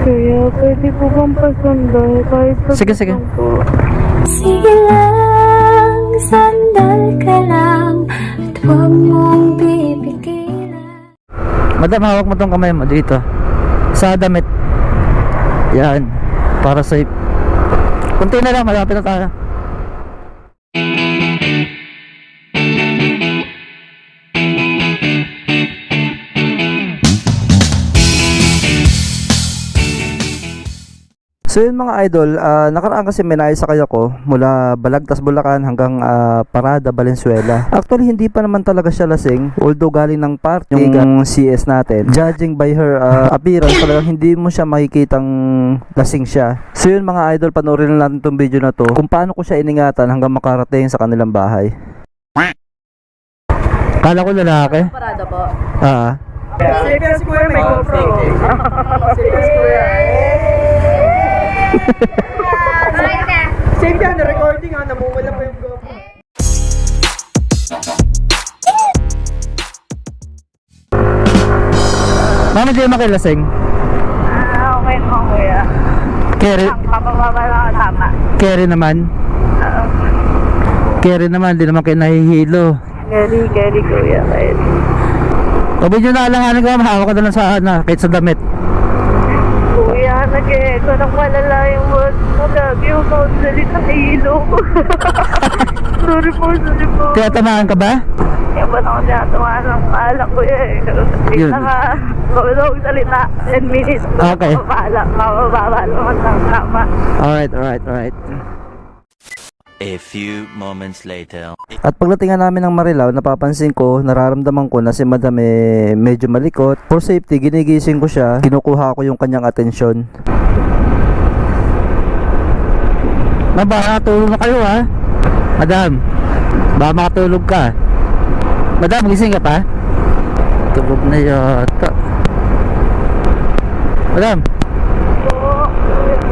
Kuya, pwede po bang pasundo? Kahit sa Sige, sige. po. Sige lang, sandal ka lang At huwag mong pipigilan Madam, hawak mo tong kamay mo dito. Sa damit. Yan. Para safe. Kunti na lang, malapit na tayo. So yun mga idol, ah, nakaraan kasi may naisakay ako mula Balagtas, Bulacan hanggang ah, Parada, Valenzuela. Actually, hindi pa naman talaga siya lasing. Although galing ng party yung CS natin. Judging by her ah, appearance, talagang hindi mo siya makikitang lasing siya. So yun mga idol, panoorin lang natin tong video na to kung paano ko siya iningatan hanggang makarating sa kanilang bahay. Kala ko lalaki. Parada po. Ah. Si Kuya, may GoPro. Safe Kuya. Safe yan, recording ha, namumula pa yung GoPro. Mama, di makilasing. Ah, okay mo, kuya. Carry, Papababa lang ang tama. carry naman. Carry naman, di naman kayo nahihilo. Carry, carry, kuya. Kahit. O medyo naalanganin ko, mahawak ka na lang sa, ano, kahit sa damit. Kuya, nag-echo ng malala yung mo. Lagi yung consulate ng ilo ko. sorry po, sorry po. Kaya tamaan ka ba? Kaya ba na ako tinatamaan ng alak ko eh. Yun. na nga. Kung salita, 10 minutes. Okay. Mababala, mababala naman ng tama. Alright, alright, alright. A few moments later. At pagdating namin ng Marilao, napapansin ko, nararamdaman ko na si Madam eh, medyo malikot. For safety, ginigising ko siya, kinukuha ko yung kanyang atensyon. Ma, baka natulog na kayo ha? Madam, baka makatulog ka. Madam, gising ka pa? Tulog na yata. Madam,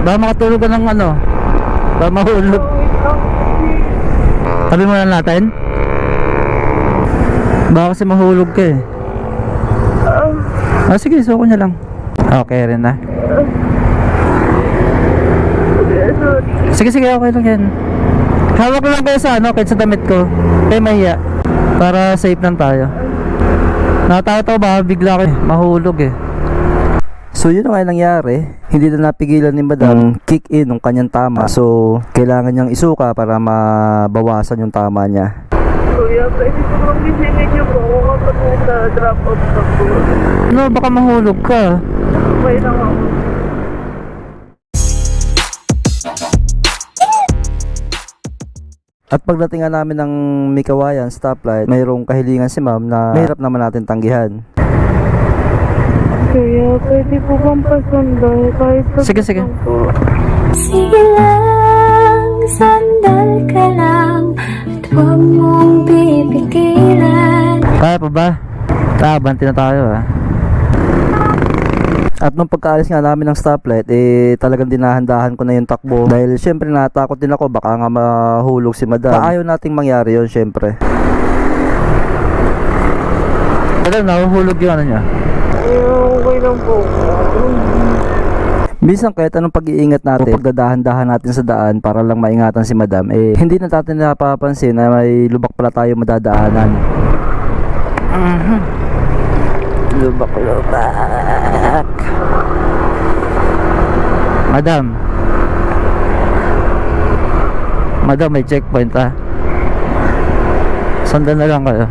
baka makatulog ka ng ano? Baka mahulog. Tabi mo na natin? Baka kasi mahulog ka eh. Ah, sige, suko niya lang. Okay rin na. Sige, sige, okay lang yan. Hawak lang kayo sa ano, kahit sa damit ko. Kaya mahiya. Para safe lang tayo. Nakatawa baka bigla kayo mahulog eh. So yun nga yung nangyari, hindi na napigilan ni Madam kick in ng kanyang tama. So kailangan niyang isuka para mabawasan yung tama niya. Kuya, pwede ko bang gisingin niyo po ako kapag nasa-drop off na po. No, baka mahulog ka. Okay lang ako. At pagdating nga namin ng Mikawayan stoplight, mayroong kahilingan si ma'am na mahirap naman natin tanggihan. Kuya, pwede po bang pasundo? Kahit sa Sige, sige. po. Sige lang, sandal ka lang At huwag mong pipigilan Kaya pa ba? Tabanti na tayo ah. At nung pagkaalis nga namin ng stoplight, eh talagang dinahandahan ko na yung takbo. Dahil syempre natakot din ako, baka nga mahulog si madam. Ayaw nating mangyari yon syempre. Madam, nahuhulog yung ano niya. Lang po. Minsan kahit anong pag-iingat natin, pagdadahan-dahan natin sa daan para lang maingatan si madam, eh hindi na natin napapansin na may lubak pala tayo madadaanan. Mhm. Lubak-lubak. Madam. Madam, may checkpoint ah. Sundan na lang kayo.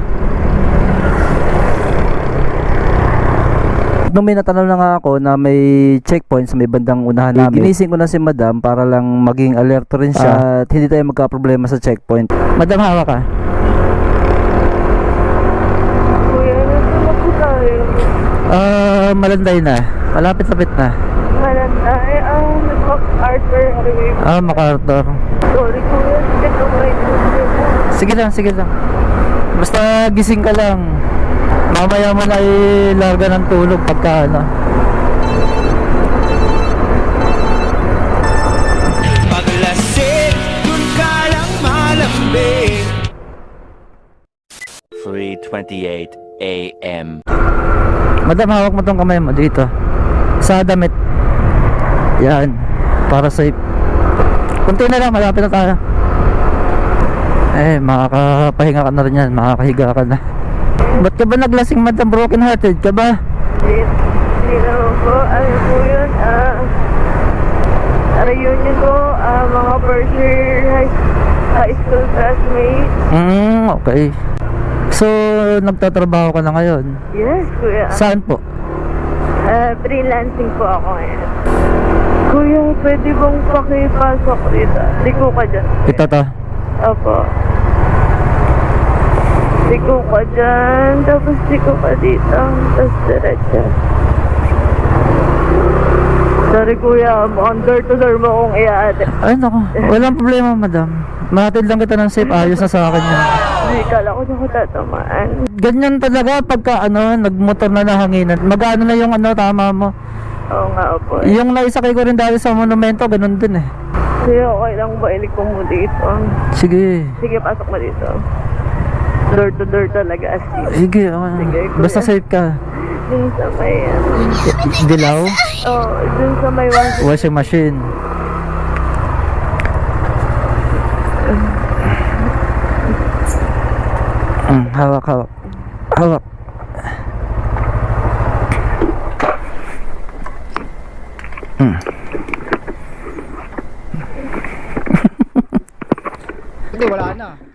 Nung may natanong na nga ako na may checkpoint sa may bandang unahan namin, ginising ko na si madam para lang maging alerto rin siya at hindi tayo magka-problema sa checkpoint. Madam, hawak ka. Kuya, nasa na po tayo? Ah, malanday na. Malapit-lapit na. Malanda. Eh, ang nag-Arthur Highway. Ah, MacArthur. Sorry, kuya. Sige lang, sige lang. Basta gising ka lang. Mamaya mo na ilarga ng tulog pagka ano. Paglasing, dun ka lang malambing. 3.28 a.m. Madam, hawak mo tong kamay mo dito. Sa damit. Yan. Para safe. Kunti na lang, malapit na tayo. Eh, makakapahinga ka na rin yan. Makakahiga ka na. Ba't ka ba naglasing madam broken hearted ka ba? Hindi, hindi naman po. Ano po yun? Ah, reunion ko, ah, mga first year high, high school classmates. Hmm, okay. So, nagtatrabaho ka na ngayon. Yes, kuya. Saan po? Ah, freelancing po ako ngayon. Kuya, pwede bang pakipasok dito? Liko ka dyan. Ito to. Opo. Liko ka dyan, tapos liko ka dito, tapos diretso. Sorry kuya, mukhang door to door mo akong iaate. Ay, naku. Walang problema, madam. Mahatid lang kita ng safe. Ayos na sa akin yan. Ay, kala ko ako tatamaan. Ganyan talaga pagka ano, nagmotor na nahanginan. Mag-ano na yung ano, tama mo. Oo nga po. Yung naisakay ko rin dati sa monumento, ganun din eh. Sige, okay lang ba? Iliko mo dito. Sige. Sige, pasok mo dito. Door to door talaga. Sige, oh. Sige, kuya. basta safe ka. Dun sa may, ano, Dilaw, oh, dun sa may washing. washing machine. Mm, hawak, hawak. Hawak. Mm. Hindi, wala na.